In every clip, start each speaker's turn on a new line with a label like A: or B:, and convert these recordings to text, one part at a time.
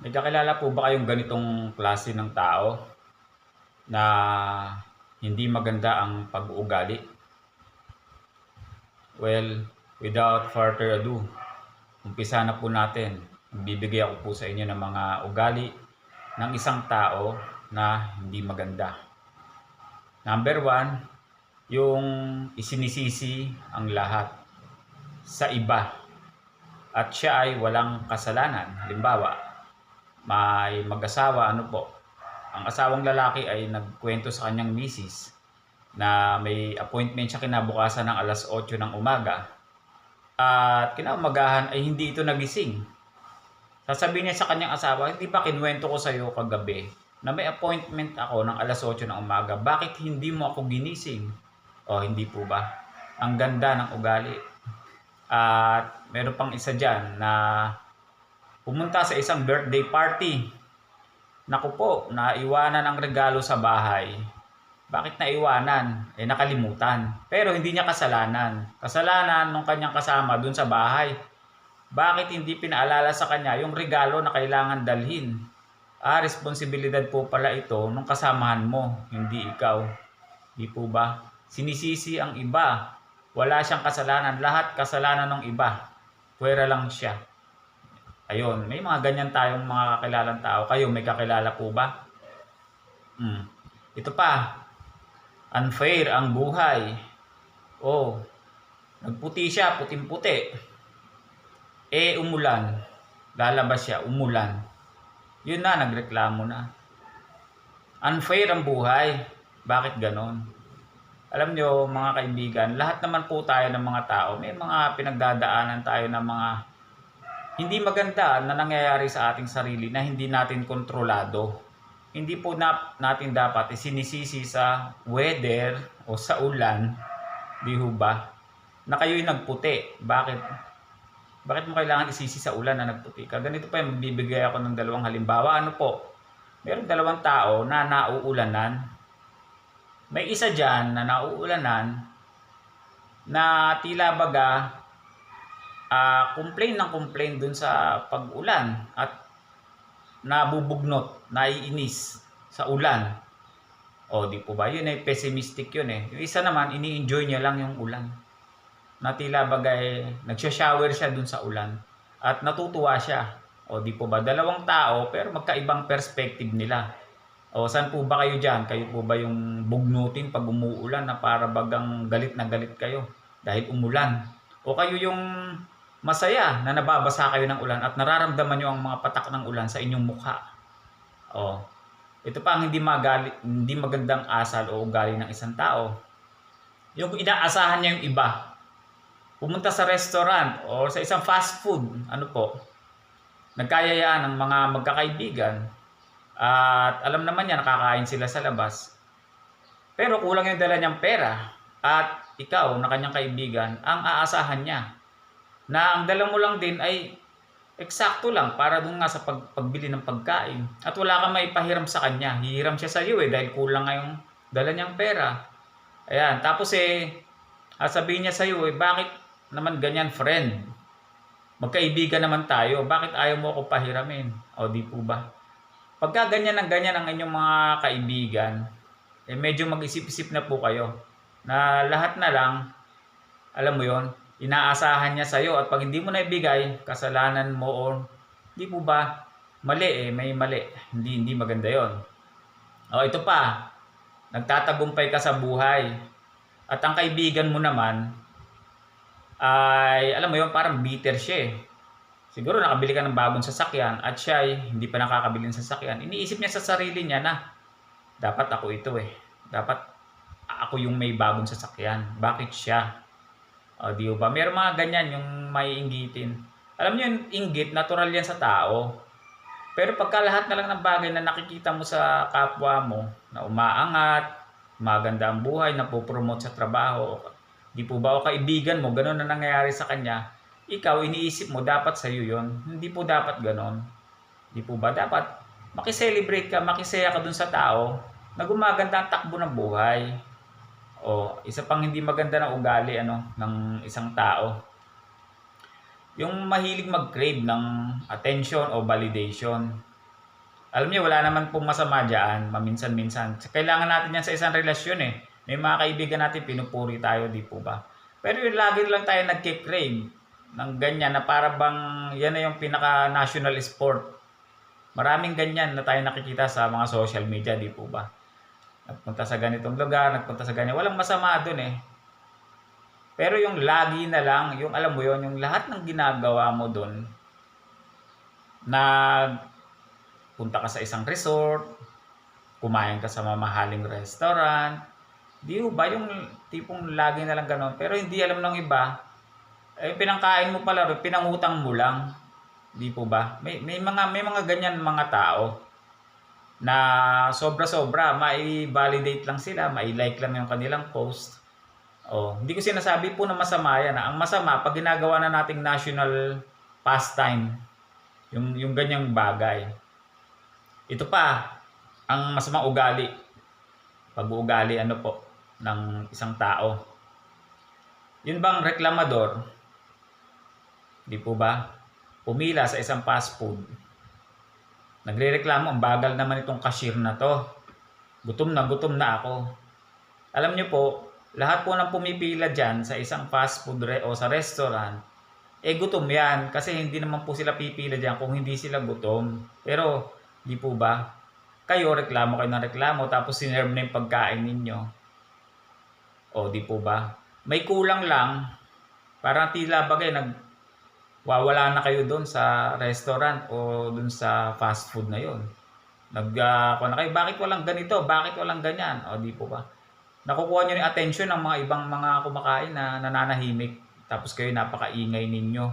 A: May kakilala po ba kayong ganitong klase ng tao na hindi maganda ang pag-uugali? Well, without further ado, umpisa na po natin. Bibigay ako po sa inyo ng mga ugali ng isang tao na hindi maganda. Number one, yung isinisisi ang lahat sa iba at siya ay walang kasalanan. Halimbawa, may mag-asawa, ano po, ang asawang lalaki ay nagkwento sa kanyang misis na may appointment siya kinabukasan ng alas 8 ng umaga at kinaumagahan ay hindi ito nagising. Sasabihin niya sa kanyang asawa, hindi ba kinwento ko sa iyo kagabi na may appointment ako ng alas 8 ng umaga, bakit hindi mo ako ginising? O hindi po ba? Ang ganda ng ugali. At meron pang isa dyan na pumunta sa isang birthday party. Naku po, naiwanan ang regalo sa bahay. Bakit naiwanan? Eh nakalimutan. Pero hindi niya kasalanan. Kasalanan nung kanyang kasama dun sa bahay. Bakit hindi pinaalala sa kanya yung regalo na kailangan dalhin? Ah, responsibilidad po pala ito nung kasamahan mo, hindi ikaw. Di po ba? Sinisisi ang iba. Wala siyang kasalanan. Lahat kasalanan ng iba. Pwera lang siya. Ayun, may mga ganyan tayong mga kakilalang tao. Kayo, may kakilala po ba? Hmm. Ito pa. Unfair ang buhay. Oh, nagputi siya, puting-puti. Eh, umulan. Lalabas siya, umulan. Yun na, nagreklamo na. Unfair ang buhay. Bakit ganon? Alam nyo, mga kaibigan, lahat naman po tayo ng mga tao, may mga pinagdadaanan tayo ng mga hindi maganda na nangyayari sa ating sarili na hindi natin kontrolado. Hindi po na, natin dapat isinisisi sa weather o sa ulan, di ho ba, na kayo'y nagputi. Bakit? Bakit mo kailangan isisi sa ulan na nagputi ka? Ganito pa yung bibigay ako ng dalawang halimbawa. Ano po? Meron dalawang tao na nauulanan. May isa dyan na nauulanan na tila baga ah complain ng complain dun sa pag-ulan at nabubugnot, naiinis sa ulan. O, di po ba? Yun ay pessimistic yun eh. Yung isa naman, ini-enjoy niya lang yung ulan. Na tila bagay, nagsha-shower siya dun sa ulan. At natutuwa siya. O, di po ba? Dalawang tao, pero magkaibang perspective nila. O, saan po ba kayo dyan? Kayo po ba yung bugnutin pag umuulan na para bagang galit na galit kayo dahil umulan? O kayo yung masaya na nababasa kayo ng ulan at nararamdaman nyo ang mga patak ng ulan sa inyong mukha. O, ito pa ang hindi, magali, hindi magandang asal o ugali ng isang tao. Yung inaasahan niya yung iba. Pumunta sa restaurant o sa isang fast food, ano po, nagkayayaan ng mga magkakaibigan at alam naman niya nakakain sila sa labas. Pero kulang yung dala niyang pera at ikaw na kanyang kaibigan ang aasahan niya na ang dala mo lang din ay eksakto lang para dun nga sa pag, pagbili ng pagkain. At wala kang maipahiram sa kanya. Hihiram siya sa iyo eh dahil kulang nga yung dala niyang pera. Ayan. Tapos eh, sabihin niya sa iyo eh, bakit naman ganyan friend? Magkaibigan naman tayo. Bakit ayaw mo ako pahiramin? O di po ba? Pagka ganyan ang ganyan ang inyong mga kaibigan, eh medyo mag-isip-isip na po kayo na lahat na lang, alam mo yon inaasahan niya sa'yo at pag hindi mo na ibigay, kasalanan mo o hindi po ba, mali eh, may mali. Hindi, hindi maganda yon O ito pa, nagtatagumpay ka sa buhay at ang kaibigan mo naman ay, alam mo yon parang bitter siya eh. Siguro nakabili ka ng bagong sasakyan at siya ay hindi pa nakakabili ng sasakyan. Iniisip niya sa sarili niya na dapat ako ito eh. Dapat ako yung may bagong sasakyan. Bakit siya? O, di ba? Meron mga ganyan yung may inggitin. Alam niyo yung inggit, natural yan sa tao. Pero pagka lahat na lang ng bagay na nakikita mo sa kapwa mo, na umaangat, maganda ang buhay, na promote sa trabaho, di po ba o kaibigan mo, ganun na nangyayari sa kanya, ikaw, iniisip mo, dapat sa'yo yon Hindi po dapat ganon. Di po ba? Dapat makiselebrate ka, makisaya ka dun sa tao na gumaganda ang takbo ng buhay. O, isa pang hindi maganda na ugali ano, ng isang tao. Yung mahilig mag-crave ng attention o validation. Alam niyo, wala naman pong masama dyan, maminsan-minsan. Kailangan natin yan sa isang relasyon eh. May mga kaibigan natin, pinupuri tayo, di po ba? Pero yung lagi lang tayo nagkikrave ng ganyan na para bang yan na yung pinaka-national sport. Maraming ganyan na tayo nakikita sa mga social media, di po ba? Nagpunta sa ganitong lugar, nagpunta sa ganyan. Walang masama dun eh. Pero yung lagi na lang, yung alam mo yon yung lahat ng ginagawa mo dun, na punta ka sa isang resort, kumain ka sa mamahaling restaurant, di ba yung tipong lagi na lang ganon. Pero hindi alam ng iba, eh pinangkain mo pala, pinangutang mo lang. Di po ba? May, may mga may mga ganyan mga tao na sobra-sobra, mai-validate lang sila, mai-like lang yung kanilang post. Oh, hindi ko sinasabi po na masama yan. ah. Ang masama, pag ginagawa na nating national pastime, yung, yung ganyang bagay. Ito pa, ang masamang ugali. Pag-uugali, ano po, ng isang tao. Yun bang reklamador, di po ba, pumila sa isang fast food. Nagre-reklamo, ang bagal naman itong cashier na to. Gutom na, gutom na ako. Alam niyo po, lahat po ng pumipila dyan sa isang fast food re- o sa restaurant, eh gutom yan. Kasi hindi naman po sila pipila dyan kung hindi sila gutom. Pero, di po ba? Kayo, reklamo kayo ng reklamo, tapos sinerve na yung pagkain ninyo. O, di po ba? May kulang lang, parang tila bagay, nag, wawala na kayo doon sa restaurant o doon sa fast food na yon. Nag, uh, na kayo, bakit walang ganito? Bakit walang ganyan? O, di po ba? Nakukuha nyo yung attention ng mga ibang mga kumakain na nananahimik. Tapos kayo napakaingay ninyo.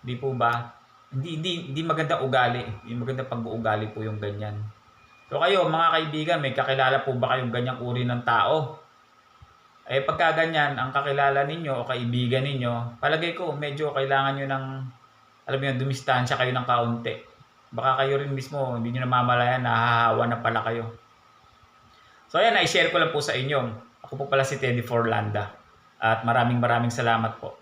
A: Di po ba? Hindi, hindi, hindi maganda ugali. Hindi maganda pag-uugali po yung ganyan. So kayo, mga kaibigan, may kakilala po ba kayong ganyang uri ng tao? Eh pagka ganyan, ang kakilala ninyo o kaibigan ninyo, palagay ko medyo kailangan nyo ng, alam mo dumistansya kayo ng kaunti. Baka kayo rin mismo, hindi nyo namamalayan, nahahawa na pala kayo. So ayan, na-share ko lang po sa inyo. Ako po pala si Teddy Forlanda. At maraming maraming salamat po.